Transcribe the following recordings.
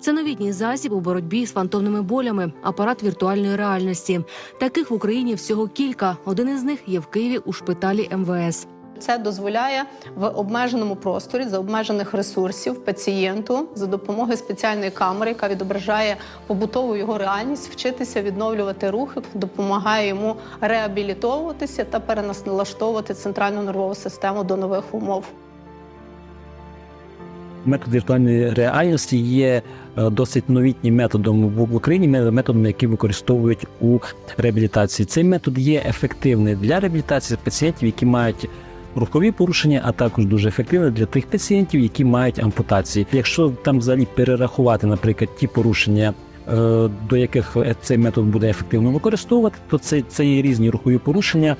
Це новітній засіб у боротьбі з фантомними болями, апарат віртуальної реальності. Таких в Україні всього кілька. Один із них є в Києві у шпиталі МВС. Це дозволяє в обмеженому просторі за обмежених ресурсів пацієнту за допомогою спеціальної камери, яка відображає побутову його реальність, вчитися відновлювати рухи, допомагає йому реабілітовуватися та переналаштовувати центральну нервову систему до нових умов. Метод віртуальної реальності є е, досить новітнім методом в Україні, ме- методом, який використовують у реабілітації. Цей метод є ефективний для реабілітації пацієнтів, які мають рухові порушення, а також дуже ефективний для тих пацієнтів, які мають ампутації. Якщо там взагалі перерахувати, наприклад, ті порушення. е, До яких е, цей метод буде ефективно використовувати, то це, це є різні рухові порушення,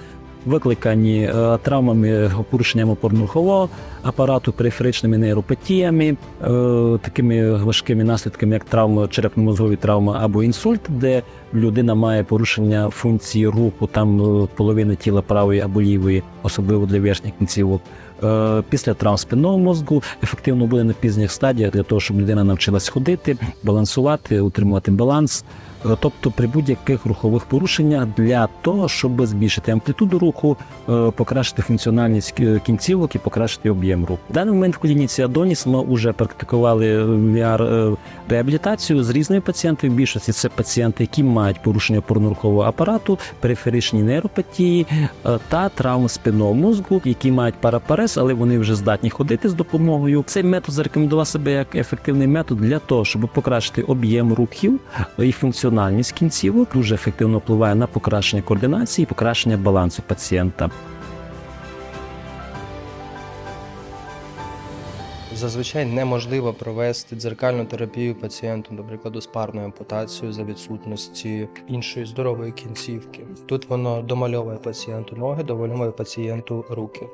викликані е, травмами, порушенням опорно-рухового апарату, периферичними нейропатіями, е, такими важкими наслідками, як травма, черепно-мозгові травми або інсульт, де людина має порушення функції руху, там е, половини тіла правої або лівої, особливо для верхніх кінцівок. Після травм спинного мозку ефективно буде на пізніх стадіях для того, щоб людина навчилась ходити, балансувати, утримувати баланс. Е, Тобто при будь-яких рухових порушеннях для того, щоб збільшити амплітуду руху, е, покращити функціональність кінцівок і покращити об'єм руху. В даний момент в клініці Адоніс ми вже практикували VR е, реабілітацію з різними пацієнтами. В більшості це пацієнти, які мають порушення опорно-рухового апарату, периферичні нейропатії та травми спинного мозку, які мають парапарез, але вони вже здатні ходити з допомогою. Цей метод зарекомендував себе як ефективний метод для того, щоб покращити об'єм рухів і функціональність кінцівок. Дуже ефективно впливає на покращення координації, і покращення балансу пацієнта. Зазвичай неможливо провести дзеркальну терапію пацієнту, до прикладу, з парною ампутацією за відсутності іншої здорової кінцівки. Тут воно домальовує пацієнту ноги, домальовує пацієнту руки.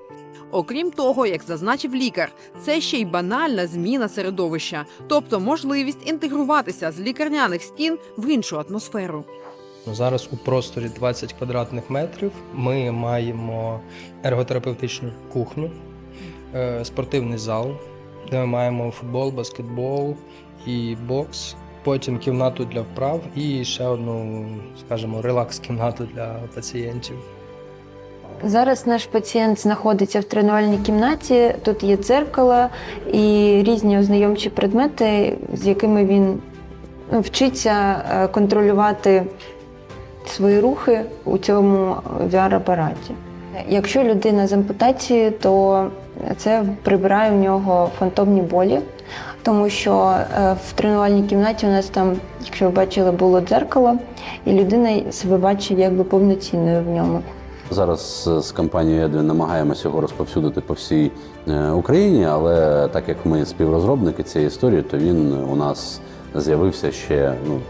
Окрім того, як зазначив лікар, це ще й банальна зміна середовища, тобто можливість інтегруватися з лікарняних стін в іншу атмосферу. Ну, Зараз у просторі 20 квадратних метрів ми маємо ерготерапевтичну кухню, е, спортивний зал, де ми маємо футбол, баскетбол і бокс. Потім кімнату для вправ і ще одну, скажімо, релакс-кімнату для пацієнтів. Зараз наш пацієнт знаходиться в тренувальній кімнаті. Тут є дзеркало і різні ознайомчі предмети, з якими він ну, вчиться е, контролювати свої рухи у цьому VR-апараті. Якщо людина з ампутацією, то це прибирає в нього фантомні болі, тому що е, в тренувальній кімнаті у нас там, якщо ви бачили, було дзеркало, і людина себе бачить якби повноцінною в ньому. Зараз е, з компанією Edwin намагаємося його розповсюдити по всій е, Україні, але так як ми співрозробники цієї історії, то він у нас з'явився ще, ну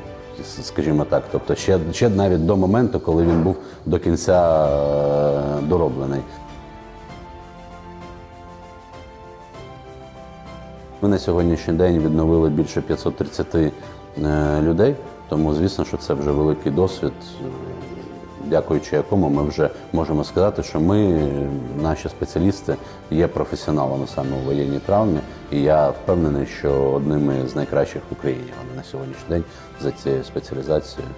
скажімо так, тобто ще, ще навіть до моменту, коли він був до кінця е, дороблений. Ми на сьогоднішній день відновили більше 530 е, людей, тому звісно, що це вже великий досвід, дякуючи якому ми вже можемо сказати, що ми, наші спеціалісти, є професіоналами саме у воєнній травмі, і я впевнений, що одними з найкращих в Україні вони на сьогоднішній день за цією спеціалізацією.